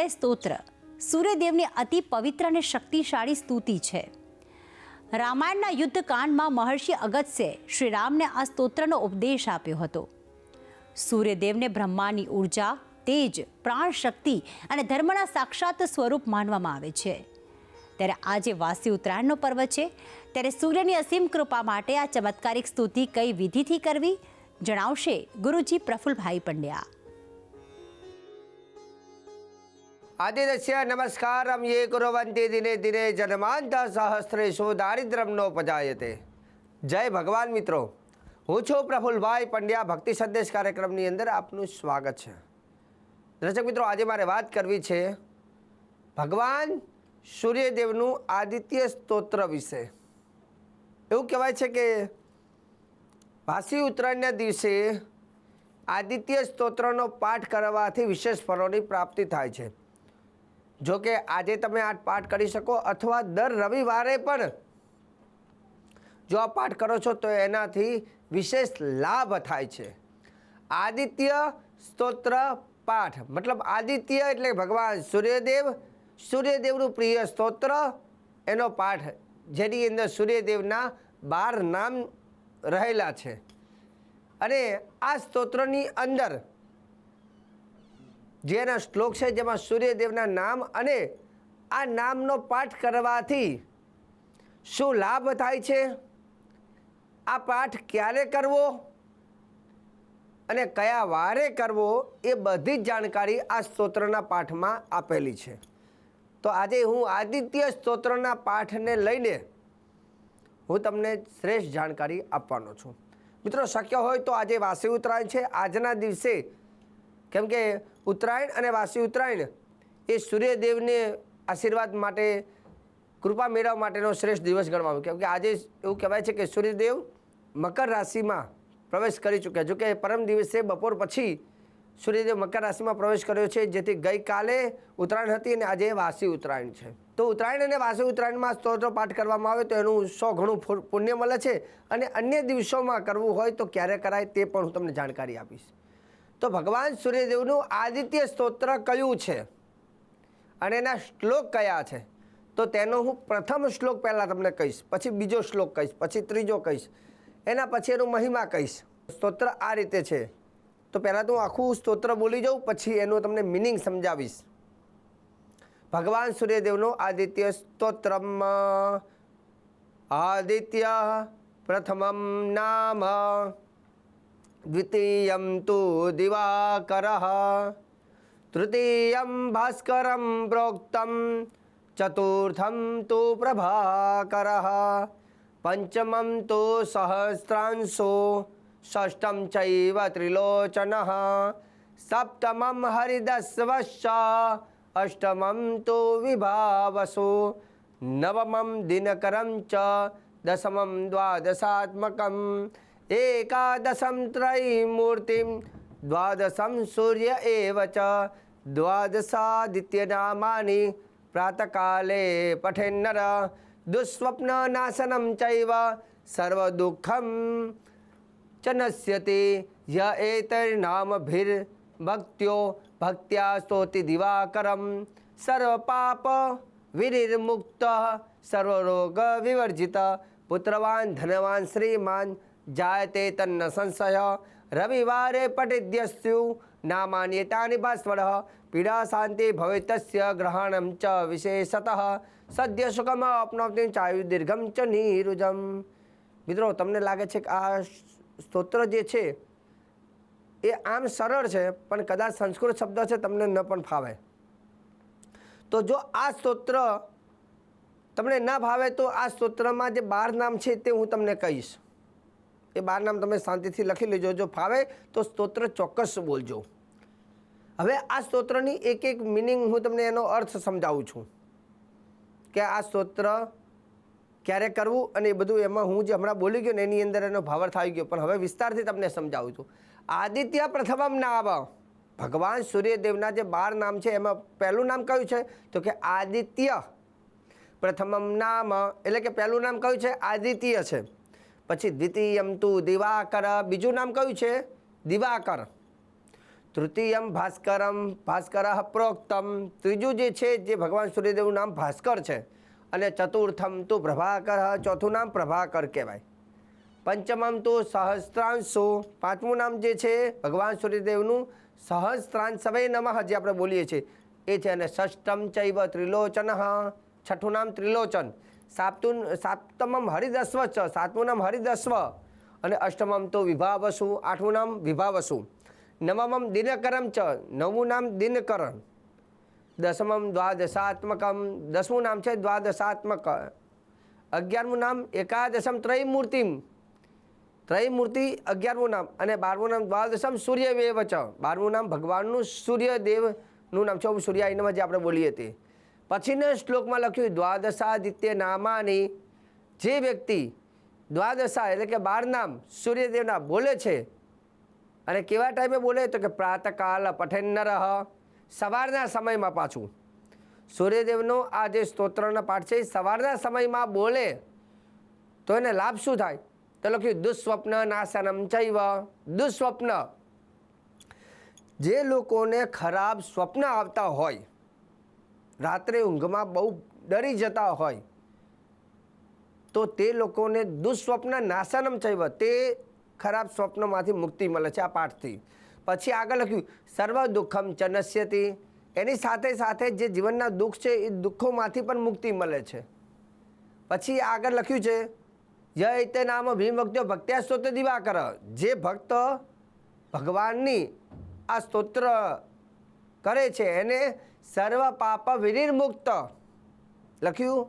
હૃદય સ્તોત્ર. સૂર્યદેવની અતિ પવિત્ર અને શક્તિશાળી સ્તુતિ છે. રામાયણના યુદ્ધકાંડમાં મહર્ષિ અગત્યે શ્રી રામને આ સ્તોત્રનો ઉપદેશ આપ્યો હતો. સૂર્યદેવને બ્રહ્માની ઊર્જા, તેજ પ્રાણ શક્તિ અને ધર્મના સાક્ષાત સ્વરૂપ માનવામાં આવે છે. ત્યારે આજે વાસી ઉત્તરાયણનો પર્વ છે. ત્યારે સૂર્યની અસીમ કૃપા માટે આ ચમત્કારિક સ્તુતિ કઈ વિધિથી કરવી? જણાવશે ગુરુજી પ્રફુલભાઈ પંડ્યા. આદિત્ય નમસ્કારમ યે કુરવંતી દિને દિને જન્માંત સહસ્ત્રેષુ દારિદ્રમ નો પજાયતે જય ભગવાન મિત્રો હું છું પ્રફુલભાઈ પંડ્યા ભક્તિ સંદેશ કાર્યક્રમની અંદર આપનું સ્વાગત છે દર્શક મિત્રો આજે મારે વાત કરવી છે ભગવાન સૂર્યદેવનું આદિત્ય સ્તોત્ર વિશે એવું કહેવાય છે કે વાસી ઉત્તરાયણના દિવસે આદિત્ય સ્તોત્રનો પાઠ કરવાથી વિશેષ ફળોની પ્રાપ્તિ થાય છે જો કે આજે તમે આ પાઠ કરી શકો અથવા દર રવિવારે પણ. જો આ પાઠ કરો છો તો એનાથી વિશેષ લાભ થાય છે. આદિત્ય સ્તોત્ર પાઠ. મતલબ આદિત્ય એટલે ભગવાન સૂર્યદેવ. સૂર્યદેવનું પ્રિય સ્તોત્ર. એનો પાઠ જેની અંદર સૂર્યદેવના બાર નામ રહેલા છે. અને આ સ્તોત્રની અંદર જેના શ્લોક છે જેમાં સૂર્યદેવના નામ અને આ નામનો પાઠ કરવાથી શું લાભ થાય છે? આ પાઠ ક્યારે કરવો? અને કયા વારે કરવો? એ બધી જ જાણકારી આ સ્તોત્રના પાઠમાં આપેલી છે. તો આજે હું આદિત્ય સ્તોત્રના પાઠને લઈને હું તમને શ્રેષ્ઠ જાણકારી આપવાનો છું. મિત્રો, શક્ય હોય તો આજે વાસી ઉત્તરાયણ છે. આજના દિવસે કેમ કે ઉત્તરાયણ અને વાસી ઉત્તરાયણ એ સૂર્યદેવને આશીર્વાદ માટે, કૃપા મેળવવા માટેનો શ્રેષ્ઠ દિવસ ગણવામાં આવ્યો કેમ કે આજે એવું કહેવાય છે કે સૂર્યદેવ મકર રાશિમાં પ્રવેશ કરી ચૂક્યા. જોકે પરમ દિવસે બપોર પછી સૂર્યદેવ મકર રાશિમાં પ્રવેશ કર્યો છે, જેથી ગઈકાલે ઉત્તરાયણ હતી અને આજે વાસી ઉત્તરાયણ છે. તો ઉત્તરાયણ અને વાસી ઉત્તરાયણમાં સ્તોત્ર પાઠ કરવામાં આવે તો એનું સો ઘણું પુણ્ય મળે છે અને અન્ય દિવસોમાં કરવું હોય તો ક્યારે કરાય તે પણ હું તમને જાણકારી આપીશ. તો ભગવાન સૂર્યદેવનું આદિત્ય સ્તોત્ર કયું છે? અને એના શ્લોક કયા છે? તો તેનો હું પ્રથમ શ્લોક પહેલાં તમને કહીશ, પછી બીજો શ્લોક કહીશ, પછી ત્રીજો કહીશ, એના પછી એનું મહિમા કહીશ. સ્તોત્ર આ રીતે છે. તો પહેલાં તો હું આખું સ્તોત્ર બોલી જાઉં, પછી એનું તમને મિનિંગ સમજાવીશ. ભગવાન સૂર્યદેવનો આદિત્ય સ્તોત્રમ, આદિત્ય પ્રથમમ નામ. દ્વિતીયં તુ દિવાકરः તૃતીયં ભાસ્કરં પ્રોક્તમ ચતુર્થમ તો પ્રભાકરः પંચમં તો સહસ્રાંશો ષષ્ઠં ચૈવ ત્રિલોચનः સપ્તમં હરિદસ્વશ્ચ અષ્ટમં તો વિભાવસો નવમં દિનકરં ચ દશમં દ્વાદશાત્મકમ એકાદશમ ત્રયીમૂર્તિમ દ્વાદશમ સૂર્ય એવ ચ દ્વાદશાદિત્યનામાની પ્રાતકાલે પઠેન્નર દુઃસ્વપ્નનાશનમ ચૈવ સર્વદુઃખમ ચ નશ્યતિ ય એતૈર્નામભિર્ભક્ત્યો ભક્ત્યા સ્તોતિ દિવાકરમ સર્વપાપ વિનિર્મુક્ત સર્વરોગ વિવર્જિત પુત્રવાન ધનવાન શ્રીમાન જાયતે તન્ન સંશય રવિવારે પઠિદ્યસ્યુ નામાન્યતાનિ ભાસ્વર પીડા શાંતિ ભવિતસ્ય ગ્રહણમ ચ વિશેષતઃ સદ્ય સુખમ અપનાવતી ચાયુ દીર્ઘમ ચ નીરુજમ મિત્રો તમને લાગે છે કે આ સ્તોત્ર જે છે, એ આમ સરળ છે, પણ કદાચ સંસ્કૃત શબ્દ છે, તમને ન પણ ફાવે. તો જો આ સ્તોત્ર તમને ના ભાવે તો આ સ્તોત્રમાં જે બાર નામ છે તે હું તમને કહીશ. એ બાર નામ તમે શાંતિથી લખી લેજો. જો ફાવે તો સ્તોત્ર ચોક્કસ બોલજો. હવે આ સ્તોત્રની એક એક મિનિંગ હું તમને એનો અર્થ સમજાવું છું. કે આ સ્તોત્ર ક્યારે કરવું અને એ બધું એમાં હું જે હમણાં બોલી ગયો ને એની અંદર એનો ભાવાર્થ આવી ગયો. પણ હવે વિસ્તારથી તમને સમજાવું છું. આદિત્ય પ્રથમમ નામ ભગવાન સૂર્યદેવના જે બાર નામ છે, એમાં પહેલું નામ કયું છે? તો કે આદિત્ય પ્રથમમ નામ. એટલે કે પહેલું નામ કયું છે? આદિત્ય છે. પછી દ્વિતીયમ તું દિવાકર. બીજું નામ કયું છે? દિવાકર. તૃતીયમ ભાસ્કરમ, ભાસ્કર પ્રોક્તમ. ત્રીજું જે છે, જે ભગવાન સૂર્યદેવનું નામ ભાસ્કર છે, અને ચતુર્થમ તું પ્રભાકર, ચોથું નામ પ્રભાકર કહેવાય. પંચમમ તો સહસ્ત્રાંશો. પાંચમું નામ જે છે, ભગવાન સૂર્યદેવનું સહસ્ત્રાંશ સવય નમઃ જે આપણે બોલીએ છીએ, એ છે અને ષષ્ટમ ચૈવ ત્રિલોચન. છઠ્ઠું નામ ત્રિલોચન. સાપ્તુન સાપ્તમમ હરિદસ્વ ચ, સાતમું નામ હરિદસ્વ અને અષ્ટમમ તો વિભાવસુ, આઠમું નામ વિભાવસુ. નવમમ દિનકરમ ચ, નવમું નામ દિનકરણ. દસમમ દ્વાદશાત્મકમ, દસમું નામ છે દ્વાદશાત્મક. અગિયારમું નામ એકાદશમ ત્રયમૂર્તિમ ત્રયમૂર્તિ અગિયારમું નામ અને બારમું નામ દ્વાદશમ સૂર્યવેવ ચ. બારમું નામ ભગવાનનું સૂર્યદેવનું નામ છે. સૂર્યાયનમાં જે આપણે બોલીએ તે. પછીના શ્લોકમાં લખ્યું દ્વાદશાદિત્ય નામાની જે વ્યક્તિ દ્વાદશા એટલે કે બાર નામ સૂર્યદેવના બોલે છે અને કેવા ટાઈમે બોલે? તો કે પ્રાતકાલ પઠેન્નર સવારના સમયમાં પાછું. સૂર્યદેવનો આ જે સ્તોત્રના પાઠ છે, એ સવારના સમયમાં બોલે. તો એને લાભ શું થાય? તો લખ્યું, દુઃસ્વપ્ન નાશનમ ચૈવ, દુઃસ્વપ્ન. જે લોકોને ખરાબ સ્વપ્ન આવતા હોય રાત્રે ઊંઘમાં બહુ ડરી જતા હોય, તો તે લોકોને દુઃસ્વપ્ન નાશનમ ચૈવ તે ખરાબ સ્વપ્નમાંથી મુક્તિ મળે છે આ પાઠથી. પછી આગળ લખ્યું, સર્વ દુઃખમ ચનસ્યતી એની સાથે સાથે જે જીવનના દુઃખ છે, એ દુઃખોમાંથી પણ મુક્તિ મળે છે. પછી આગળ લખ્યું છે, ય તે નામ ભીમ ભક્તો ભક્ત્યા સ્તોત્ર દિવાકર. જે ભક્ત ભગવાનની આ સ્તોત્ર કરે છે, એને સર્વ પાપ વિનિર્મુક્ત. લખ્યું?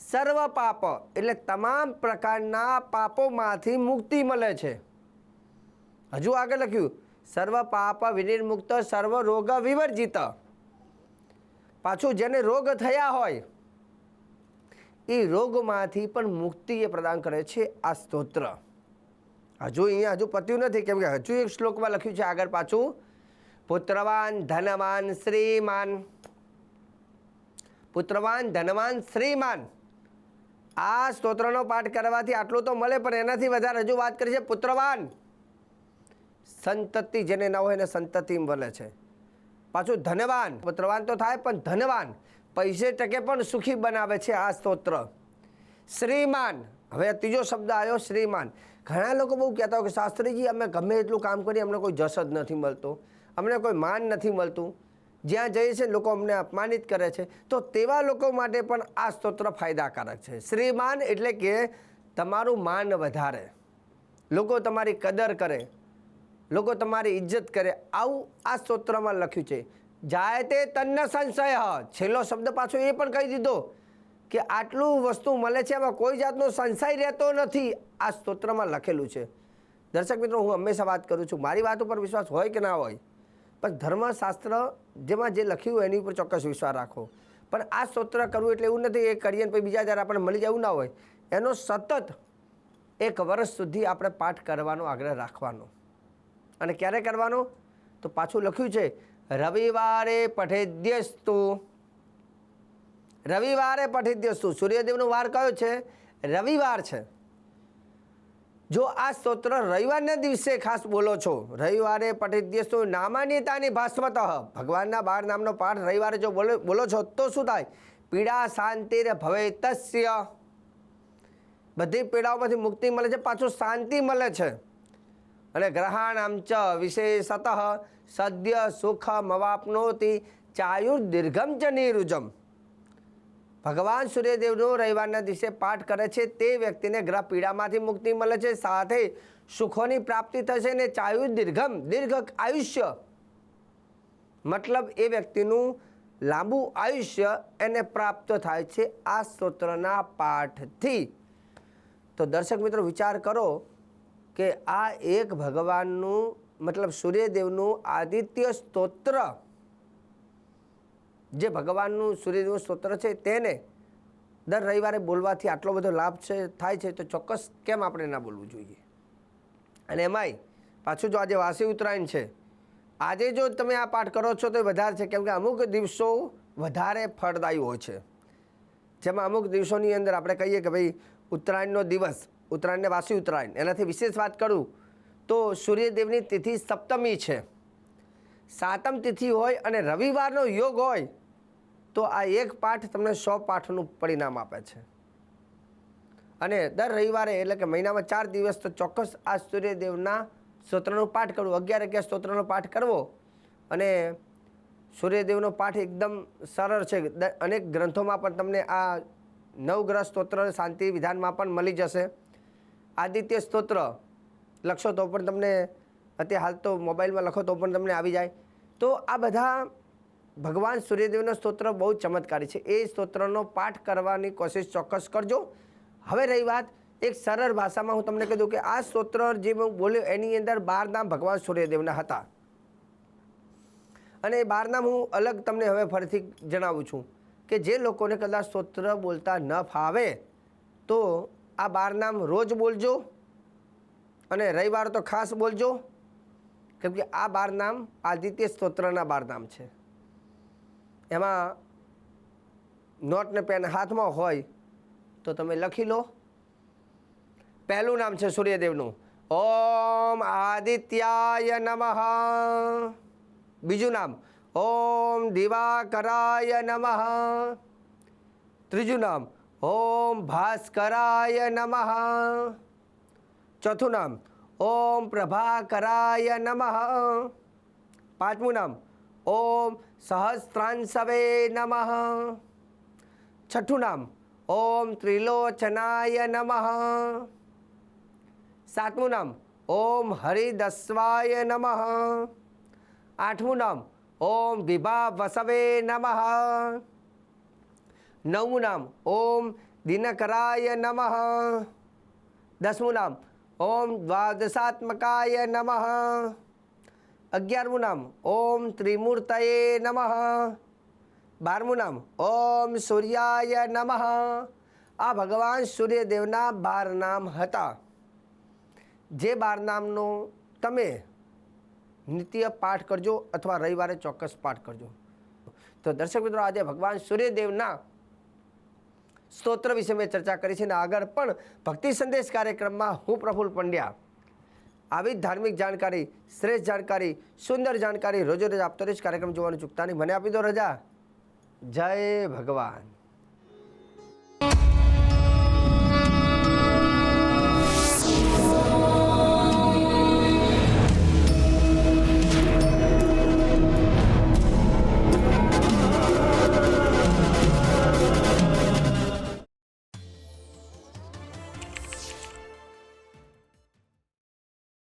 સર્વ પાપ એટલે તમામ પ્રકારના પાપોમાંથી મુક્તિ મળે છે. હજુ આગળ લખ્યું. સર્વ પાપ વિનિર્મુક્ત સર્વ રોગ વિવર્જિત. પાછું જેને રોગ થયા હોય, એ રોગમાંથી પણ મુક્તિ એ પ્રદાન કરે છે આ સ્તોત્ર. હજુ અહીંયા હજુ પત્યું નથી, કેમ કે હજુ એક શ્લોકમાં લખ્યું છે આગળ પાછું. પુત્રવાન ધનવાન શ્રીમાન. પુત્રવાન ધનવાન શ્રીમાન. આ સ્તોત્રનો પાઠ કરવાથી આટલું તો મળે, પણ એનાથી વધારે હજુ વાત કરી છે પુત્રવાન. સંતતિ જેને ન હોય એને સંતતિ મળે છે. પાછું ધનવાન, પુત્રવાન તો થાય, પણ ધનવાન પૈસે ટકે પણ સુખી બનાવે છે આ સ્તોત્ર. શ્રીમાન, હવે ત્રીજો શબ્દ આવ્યો, શ્રીમાન. ઘણા લોકો બહુ કહેતા હોય કે શાસ્ત્રીજી, અમે ગમે એટલું કામ કરીએ, અમને કોઈ જસ જ નથી મળતો. અમને કોઈ માન નથી મળતું. જ્યાં જઈએ છે લોકો અમને અપમાનિત કરે છે. તો તેવા લોકો માટે પણ આ સ્તોત્ર ફાયદાકારક છે. શ્રીમાન એટલે કે તમારું માન વધારે. લોકો તમારી કદર કરે. લોકો તમારી ઇજ્જત કરે. આવું આ સ્તોત્રમાં લખ્યું છે. જાય તે તન્ન સંશય. છેલ્લો શબ્દ પાછો એ પણ કહી દીધો કે આટલું વસ્તુ મળે છે એમાં કોઈ જાતનો સંશય રહેતો નથી. આ સ્તોત્રમાં લખેલું છે. દર્શક મિત્રો, હું હંમેશા વાત કરું છું. મારી વાત ઉપર વિશ્વાસ હોય કે ના હોય? પણ ધર્મશાસ્ત્ર જેમાં જે લખ્યું એની ઉપર ચોક્કસ વિશ્વાસ રાખો. પણ આ સ્તોત્ર કરવું એટલે એવું નથી એ કરીએ ને પછી બીજા જ્યારે આપણને મળી જવું ના હોય. એનો સતત એક વર્ષ સુધી આપણે પાઠ કરવાનો આગ્રહ રાખવાનો. અને ક્યારે કરવાનો? તો પાછું લખ્યું છે, રવિવારે પઠેદ્યસ્તુ. રવિવારે પઠેદ્યસ્તુ. સૂર્યદેવનો વાર કયો છે? રવિવાર છે. જો આ સ્તોત્ર રવિવારના દિવસે ખાસ બોલો છો. રવિવારે પઠેદ્યસ્તુ નામાન્યતાની ભાસ્વત ભગવાનના બાર નામનો પાઠ રવિવારે જો બોલો બોલો છો તો શું થાય? પીડા શાંતિર ભવે તસ્ય. બધી પીડાઓમાંથી મુક્તિ મળે છે, પાછું શાંતિ મળે છે. અને ગ્રહાણામ ચ વિશેષતઃ સદ્ય સુખમવાપ્નોતિ ચાયુર્દીર્ઘમ ચ નિરુજમ. ભગવાન સૂર્યદેવનો રવિવારના દિવસે પાઠ કરે છે, તે વ્યક્તિને ગ્રહ પીડામાંથી મુક્તિ મળે છે, સાથે સુખોની પ્રાપ્તિ થશે ને ચાયુ દીર્ઘમ, દીર્ઘ આયુષ્ય. મતલબ એ વ્યક્તિનું લાંબુ આયુષ્ય એને પ્રાપ્ત થાય છે આ સ્તોત્રના પાઠથી. તો દર્શક મિત્રો વિચાર કરો કે આ એક ભગવાનનું, મતલબ સૂર્યદેવનું આદિત્ય સ્તોત્ર જે ભગવાનનું સૂર્યદેવનું સ્તોત્ર છે તેને દર રવિવારે બોલવાથી આટલો બધો લાભ છે, થાય છે, તો ચોક્કસ કેમ આપણે ના બોલવું જોઈએ? અને એમાંય પાછું જો આજે વાસી ઉત્તરાયણ છે, આજે જો તમે આ પાઠ કરો છો તો એ વધારે છે, કેમ કે અમુક દિવસો વધારે ફળદાયી હોય છે. જેમાં અમુક દિવસોની અંદર આપણે કહીએ કે ભાઈ ઉત્તરાયણનો દિવસ, ઉત્તરાયણને વાસી ઉત્તરાયણ, એનાથી વિશેષ વાત કરું તો સૂર્યદેવની તિથિ સપ્તમી છે. સાતમ તિથિ હોય અને રવિવારનો યોગ હોય તો આ એક પાઠ તમને સો પાઠનું પરિણામ આપે છે. અને દર રવિવારે એટલે કે મહિનામાં ચાર દિવસ તો ચોક્કસ આ સૂર્યદેવના સ્તોત્રનો પાઠ કરવો. અગિયાર અગિયાર સ્તોત્રનો પાઠ કરવો? અને સૂર્યદેવનો પાઠ એકદમ સરળ છે. અનેક ગ્રંથોમાં પણ તમને આ નવગ્રહ સ્તોત્ર શાંતિ વિધાનમાં પણ મળી જશે. આદિત્ય સ્તોત્ર લખશો તો પણ તમને અત્યારે હાલ તો મોબાઈલમાં લખો તો પણ તમને આવી જાય. તો આ બધા ભગવાન સૂર્યદેવનો સ્તોત્ર બહુ ચમત્કારી છે. એ સ્તોત્રનો પાઠ કરવાની કોશિશ ચોક્કસ કરજો. હવે રહી વાત એક સરળ ભાષામાં હું તમને કહી દઉં કે આ સ્તોત્ર જે હું બોલ્યો એની અંદર બાર નામ ભગવાન સૂર્યદેવના હતા. અને એ બાર નામ હું અલગ તમને હવે ફરીથી જણાવું છું કે જે લોકોને કદાચ સ્તોત્ર બોલતા ન ફાવે, તો આ બાર નામ રોજ બોલજો અને રવિવાર તો ખાસ બોલજો. કેમ કે આ બાર નામ આદિત્ય સ્તોત્રના બાર નામ છે. એમાં નોટ ને પેન હાથમાં હોય તો તમે લખી લો. પહેલું નામ છે સૂર્યદેવનું. ઓમ આદિત્યાય નમઃ. બીજું નામ, ઓમ દિવાકરાય નમઃ. ત્રીજું નામ, ઓમ ભાસ્કરાય નમઃ. ચોથું નામ, ઓમ પ્રભાકરાય નમઃ. પાંચમું નામ ઓમ સહસ્ત્રાંસવે નમઃ છઠ્ઠું નામ ઓમ ત્રિલોચનાય નમઃ સાતમું નામ ઓમ હરિદસ્વાય નમઃ આઠમું નામ ઓમ વિભા વસવે નમઃ નવમું નામ ઓમ દિનકરાય નમઃ દસમું નામ ઓમ દ્વાદશાત્મકાય નમઃ અગિયારમું નામ, ઓમ ત્રિમૂર્તયે નમઃ. બારમું નામ, ઓમ સૂર્યાય નમઃ. આ ભગવાન સૂર્યદેવના બાર નામ હતા. જે બાર નામનો તમે નિત્ય પાઠ કરજો અથવા રવિવારે ચોક્કસ પાઠ કરજો. તો દર્શક મિત્રો, આજે ભગવાન સૂર્યદેવના સ્તોત્ર વિશે મેં ચર્ચા કરી છે અને આગળ પણ ભક્તિ સંદેશ કાર્યક્રમમાં હું પ્રફુલ પંડ્યા. આવી ધાર્મિક જાણકારી, શ્રેષ્ઠ જાણકારી, સુંદર જાણકારી રોજે રોજ આપતો રહીશ. કાર્યક્રમ જોવાનું ચૂકતા નહીં. મને આપી દો રજા. જય ભગવાન.